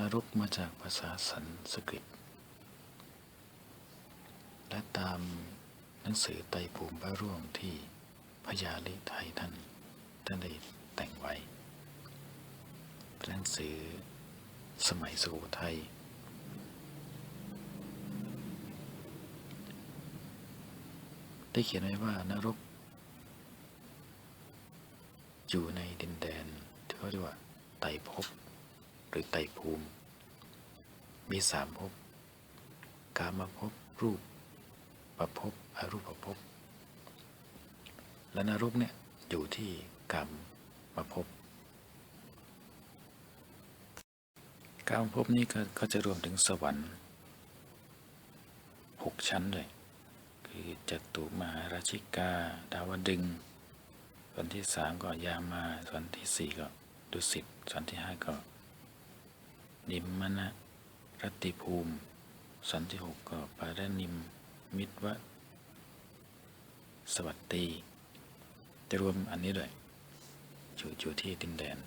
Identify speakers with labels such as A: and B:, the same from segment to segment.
A: นรกมาจากภาษาสันสกฤต และตามหนังสือไตภูมิพระร่วงที่พญาลิไทยท่านท่านได้แต่งไว้เป็นหนังสือสมัยสุโขทัยได้เขียนไว้ว่านรก อยู่ในดินแดนที่เขาเรียกว่าไตภพ รือไตรภูมิ มีสามภพกามภพรูปประภพอรูปภพและนรกเนี่ยอยู่ที่กามมาภพกามภพนี้ก็จะรวมถึงสวรรค์หกชั้นเลย คือจตุมหาราชิกา ดาวดึงส์ส่วนที่สามก็ยามา ส่วนที่สี่ก็ดุสิต ส่วนที่ห้าก็ นิมมนะรัติภูมิส่วนที่หกก็ปารนิมมิตรวะสวัสดีจะรวมอันนี้ด้วยอยู่อยู่ที่ดินแดน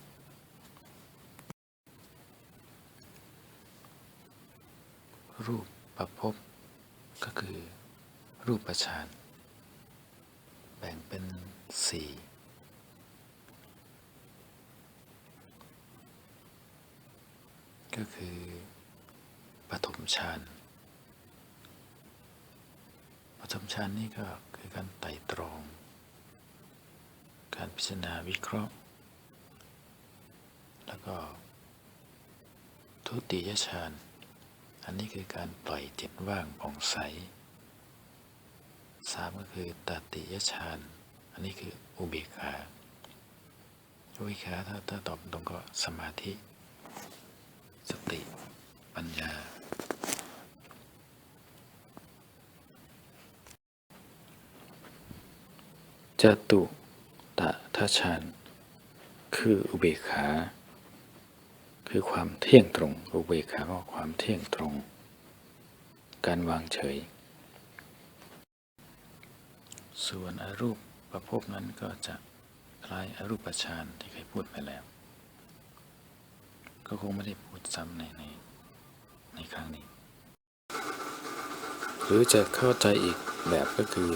A: รูปประพบก็คือรูปประชานแบ่งเป็นสี่ ก็คือปฐมฌานปฐมฌานนี่ก็คือการไต่ตรอง การพิจารณาวิเคราะห์ แล้วก็ทุติยฌาน อันนี้คือการปล่อยจิตว่างผ่องใสสามก็คือตติยฌาน อันนี้คืออุเบกขา อุเบกขาถ้าถ้าตอบตรงก็สมาธิ ติปัญญา จตุตะทชานคืออุเบกขา คือความเที่ยงตรง อุเบกขาก็ความเที่ยงตรง การวางเฉย ส่วนอรูปประพบนั้นก็จะคล้ายอรูปฌานที่เคยพูดไปแล้ว ก็คงไม่ได้พูดซ้ำในในในครั้งนี้ หรือจะเข้าใจอีกแบบก็คือ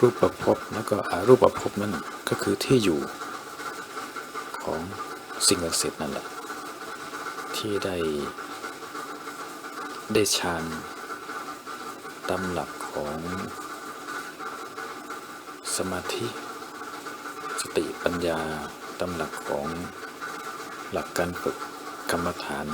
A: รูปประพบแล้วก็อารูปประพบนั้นก็คือที่อยู่ของสิ่งศักดิ์สิทธิ์นั่นแหละ ที่ได้ได้ฌานตามหลักของสมาธิ สติปัญญาตามหลักของ หลักการฝึกกรรมฐาน